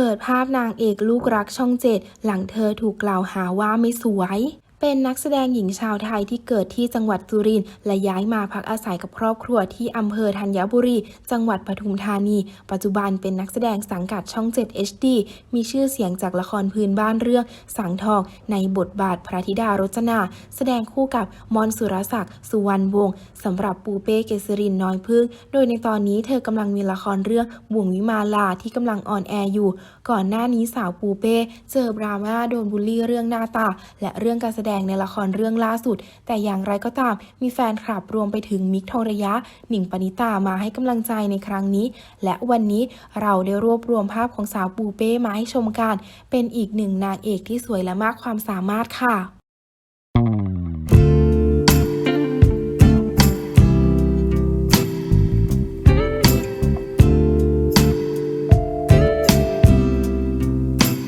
เปิดภาพนางเอกลูกรักช่องเจ็ดหลังเธอถูกกล่าวหาว่าไม่สวย เป็นนักแสดงหญิงชาวไทยที่เกิดที่จังหวัดสุรินทร์และย้ายมาพักอาศัยกับครอบครัวที่อำเภอธัญบุรี จังหวัดปทุมธานี ปัจจุบันเป็นนักแสดงสังกัดช่อง 7 HD มีชื่อเสียงจากละครพื้นบ้านเรื่องสังทอง ในบทบาทพระธิดารจนา แสดงคู่กับมอนสุรศักดิ์สุวรรณวงศ์สำหรับปูเป้เกษรินน้อยพึ่ง โดยในตอนนี้เธอกำลังมีละครเรื่องบ่วงวิมาลาที่กำลังออนแอร์อยู่ ก่อนหน้านี้สาวปูเป้เจอดราม่าโดนบูลลี่เรื่องหน้าตา และเรื่องการแสดงดงในละครเรื่องล่าสุด แต่อย่างไรก็ตามมีแฟนคลับรวมไปถึงมิกทองระยะ หนิงปณิตามาให้กำลังใจในครั้งนี้ และวันนี้เราได้รวบรวมภาพของสาวปูเป้มาให้ชมกัน เป็นอีกหนึ่งนางเอกที่สวยและมากความสามารถค่ะ